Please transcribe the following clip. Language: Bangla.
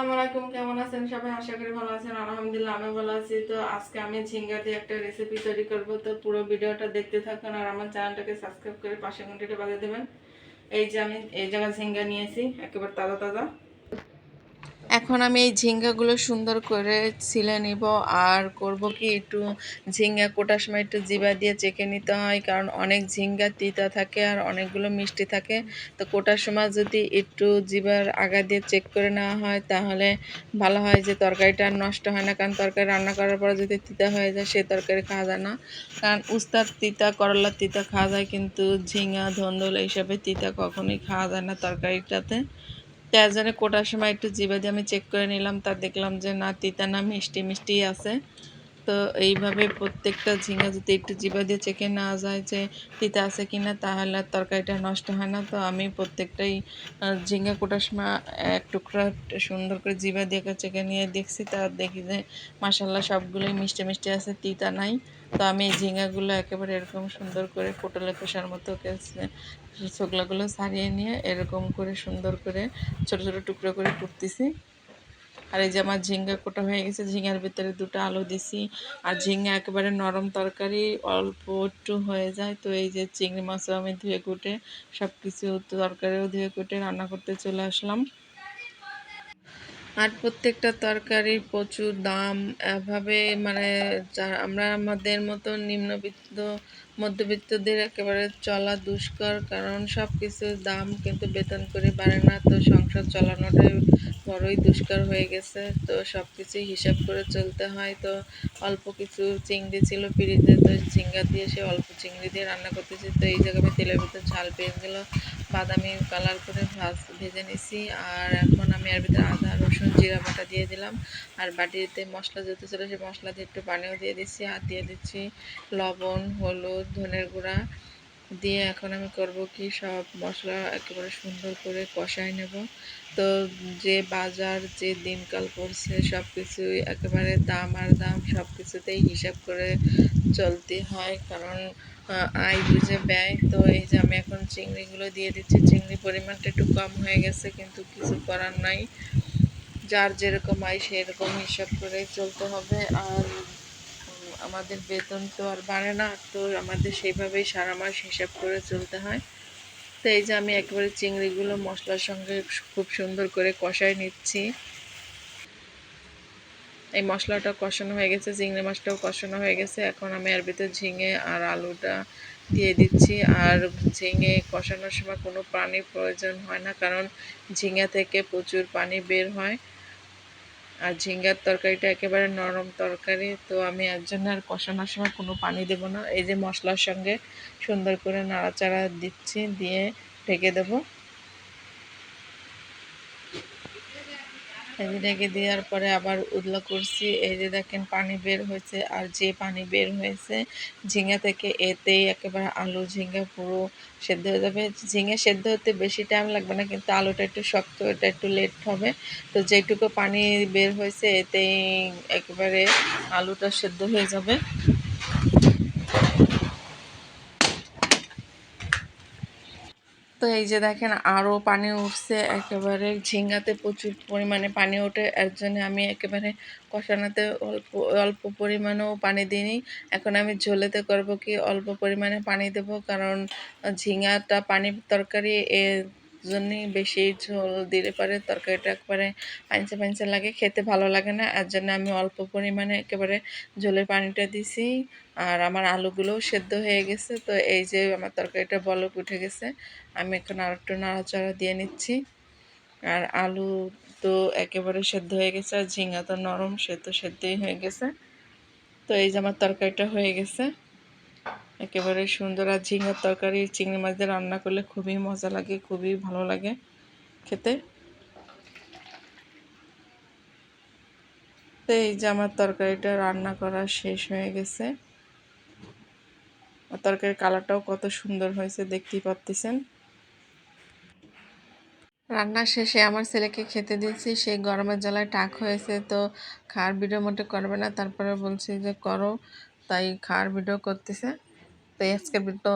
আসসালামু আলাইকুম, কেমন আছেন সবাই? আশা করি ভালো আছেন। আলহামদুলিল্লাহ আমি ভালো আছি। তো আজকে আমি ঝিঙ্গা দিয়ে একটা রেসিপি তৈরি করব। তো পুরো ভিডিওটা দেখতে থাকুন আর আমার চ্যানেলটাকে সাবস্ক্রাইব করে পাশে ঘন্টাটা বাজিয়ে দেবেন। এই যে আমি এই জায়গায় ঝিঙ্গা নিয়েছি, একেবারে তাজা তাজা। এখন আমি এই ঝিঙ্গাগুলো সুন্দর করে ছিলে নিব। আর করব কি একটু ঝিঙ্গা কোটার সময় একটু জিবা দিয়ে চেকে নিতে হয়, কারণ অনেক ঝিঙ্গা তিতা থাকে আর অনেকগুলো মিষ্টি থাকে। তো কোটার সময় যদি একটু জিবার আগা দিয়ে চেক করে নেওয়া হয়, তাহলে ভালো হয় যে তরকারিটা নষ্ট হয় না, কারণ তরকারি রান্না করার পরে যদি তিতা হয়ে যায়, সে তরকারি খাওয়া যায় না। কারণ উস্তার তিতা করলার তিতা খাওয়া যায়, কিন্তু ঝিঙ্গা, ধন্দল এইসবে তিতা কখনোই খাওয়া যায় না তরকারিটাতে। তার জন্য কোটার সময় একটু জিভে দিয়ে আমি চেক করে নিলাম, তা দেখলাম যে না তিতা না মিষ্টি মিষ্টি আছে। তো এইভাবে প্রত্যেকটা ঝিঙ্গা যদি একটু জিভা দিয়ে চেকে নেওয়া যায় যে তিতা আছে কি না, তাহলে আর তরকারিটা নষ্ট হয় না। তো আমি প্রত্যেকটাই ঝিঙ্গা কোটার সময় এক টুকরা সুন্দর করে জিভা দিয়ে চেকে নিয়ে দেখছি। তা দেখি যে মাসাল্লাহ সবগুলোই মিষ্টি মিষ্টি আছে, তিতা নাই। তো আমি এই ঝিঙ্গাগুলো একেবারে এরকম সুন্দর করে পটলের খোসার মতো ছোকলাগুলো ছাড়িয়ে নিয়ে এরকম করে সুন্দর করে ছোট ছোট টুকরো করে কুটতেছি। আর এই যে আমার ঝিঙ্গা কোটা হয়ে গেছে, ঝিঙ্গার ভিতরে দুটো আলু দিছি। আর ঝিঙ্গা একেবারে নরম তরকারি, অল্প একটু হয়ে যায়। তো এই যে চিংড়ি মাছও আমি ধুয়ে কুটে সব কিছু তরকারিও ধুয়ে কুটে রান্না করতে চলে আসলাম। আর প্রত্যেকটা তরকারির প্রচুর দাম। এভাবে মানে আমরা আমাদের মতো নিম্নবিত্ত, মধ্যবিত্তদের একেবারে চলা দুষ্কর, কারণ সব কিছুর দাম কিন্তু বেতন করে বাড়ে না। তো সংসার চালানোটাই বড়ই দুষ্কর হয়ে গেছে। তো সব কিছুই হিসাব করে চলতে হয়। তো অল্প কিছু চিংড়ি ছিল পিড়িতে, তো ঝিঙ্গা দিয়ে সে অল্প চিংড়ি দিয়ে রান্না করতেছি। তো এই জায়গায় তেলের ভিতরে ঝাল পেয়ে গেল বাদামি কালার করে ভাজ, ভেজে নিছি। আর এখন আমি এর ভিতরে আদা জিরা বাটা দিয়ে দিলাম। আর বাটিতে মশলা যেতে ছিল সেই মশলা দিয়ে একটু পানিও দিয়ে দিচ্ছি। আর দিয়ে দিচ্ছি লবণ, হলুদ, ধনের গুঁড়া। দিয়ে এখন আমি করব কি, সব মশলা একেবারে সুন্দর করে কষাই নেব। তো যে বাজার, যে দিনকাল পড়ছে সব কিছুই একেবারে দাম আর দাম সব কিছুতেই হিসাব করে চলতে হয়। কারণ আয় বুঝে ব্যয়। তো এই যে আমি এখন চিংড়িগুলো দিয়ে দিচ্ছি, চিংড়ি পরিমাণটা একটু কম হয়ে গেছে, কিন্তু কিছু করার নাই। যার যেরকম আয়, সেরকম হিসাব করে চলতে হবে। আর আমাদের বেতন তো আর বাড়ে না, তো আমাদের সেইভাবেই সারা মাস হিসাব করে চলতে হয়। তো এই যে আমি একবারে চিংড়িগুলো মশলার সঙ্গে খুব সুন্দর করে কষায় নিচ্ছি। এই মশলাটা কষানো হয়ে গেছে, চিংড়ি মাছটাও কষানো হয়ে গেছে। এখন আমি এর ভিতরে ঝিঙে আর আলুটা দিয়ে দিচ্ছি। আর ঝিঙে কষানোর সময় কোনো পানির প্রয়োজন হয় না, কারণ ঝিঙে থেকে প্রচুর পানি বের হয়। আর ঝিঙ্গার তরকারিটা একেবারে নরম তরকারি, তো আমি এর জন্য আর কষানোর সময় কোনো পানি দেবো না। এই যে মশলার সঙ্গে সুন্দর করে নাড়াচাড়া দিচ্ছি, দিয়ে ঢেকে দেবো। এই দেওয়ার পরে আবার উদলা করছি। এই যে দেখেন পানি বের হয়েছে আর যে পানি বের হয়েছে ঝিঙ্গা থেকে এতেই একেবারে আলু ঝিঙ্গা পুরো সেদ্ধ হয়ে যাবে। ঝিঙে সেদ্ধ হতে বেশি টাইম লাগবে না, কিন্তু আলুটা একটু শক্ত, এটা একটু লেট হবে। তো যেটুকু পানি বের হয়েছে, এতেই একেবারে আলুটা সেদ্ধ হয়ে যাবে। তো এই যে দেখেন আরও পানি উঠছে, একেবারে ঝিঙ্গাতে প্রচুর পরিমাণে পানি ওঠে। এর জন্য আমি একেবারে কষানোতে অল্প অল্প পরিমাণেও পানি দিইনি। এখন আমি ঝোলেতে করব কি অল্প পরিমাণে পানি দেব, কারণ ঝিঙ্গাটা পানির তরকারি, এ জন্যই বেশি ঝোল দিলে পারে তরকারিটা একবারে পাঞ্চে পাঞ্চে লাগে, খেতে ভালো লাগে না। এর জন্য আমি অল্প পরিমাণে একেবারে ঝোলের পানিটা দিছি। আর আমার আলুগুলোও সেদ্ধ হয়ে গেছে, তো এই যে আমার তরকারিটা বলক উঠে গেছে, আমি এখন আর একটু নাড়াচাড়া দিয়ে নিচ্ছি। আর আলু তো একেবারে সেদ্ধ হয়ে গেছে, আর ঝিঙ্গা তো নরম, সে তো সেদ্ধই হয়ে গেছে। তো এই যে আমার তরকারিটা হয়ে গেছে। একেবারে সুন্দর আর ঝিঙার তরকারি, চিংড়ি মাছ দিয়ে রান্না করলে খুবই মজা লাগে, খুবই ভালো লাগে খেতে। তো এই যে আমার তরকারিটা রান্না করা শেষ হয়ে গেছে। তরকারির কালারটাও কত সুন্দর হয়েছে, দেখতেই পাচ্ছেন রান্না শেষে আমার ছেলেকে খেতে দিয়েছি সেই গরমের জ্বালায় টাক হয়েছে, তো খাওয়ার ভিডিও মোটে করবে না, তারপরে বলছি যে করো, তাই খাওয়ার ভিডিও করতেছে। তো আজকের ভিডিও